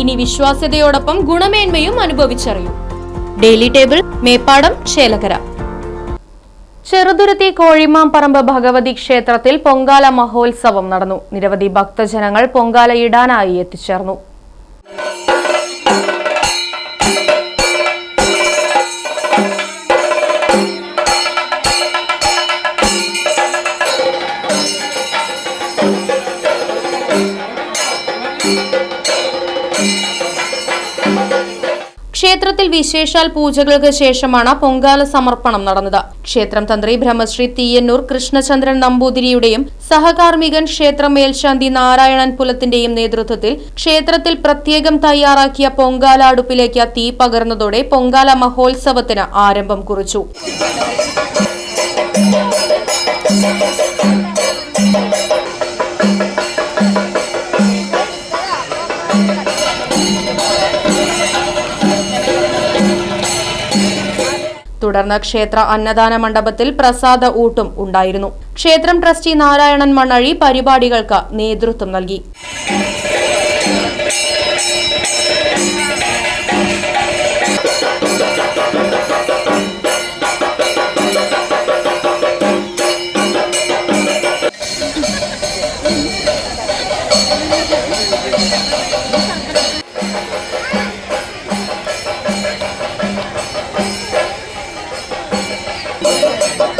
ഇനി വിശ്വാസ്യതയോടൊപ്പം ഗുണമേന്മയും അനുഭവിച്ചറിയൂ. Daily table Mepadam Chelakkara. Cheruthuruthy Kozhimamparambu Bhagavathi ക്ഷേത്രത്തിൽ പൊങ്കാല മഹോത്സവം നടന്നു. നിരവധി ഭക്തജനങ്ങൾ പൊങ്കാല ഇടാനായി എത്തിച്ചേർന്നു. ക്ഷേത്രത്തിൽ വിശേഷാൽ പൂജകൾക്ക് ശേഷമാണ് പൊങ്കാല സമർപ്പണം നടന്നത്. ക്ഷേത്രം തന്ത്രി ബ്രഹ്മശ്രീ തീയന്നൂർ കൃഷ്ണചന്ദ്രൻ നമ്പൂതിരിയുടെയും സഹകാർമികൻ ക്ഷേത്ര മേൽശാന്തി നാരായണൻ പുലത്തിന്റെയും നേതൃത്വത്തിൽ ക്ഷേത്രത്തിൽ പ്രത്യേകം തയ്യാറാക്കിയ പൊങ്കാല അടുപ്പിലേക്ക് തീ പകർന്നതോടെ പൊങ്കാല മഹോത്സവത്തിന് ആരംഭം കുറിച്ചു. തുടർന്ന് ക്ഷേത്ര അന്നദാന മണ്ഡപത്തിൽ പ്രസാദ ഊട്ടും ഉണ്ടായിരുന്നു. ക്ഷേത്രം ട്രസ്റ്റി നാരായണൻ മണ്ണഴി പരിപാടികൾക്ക് നേതൃത്വം നൽകി.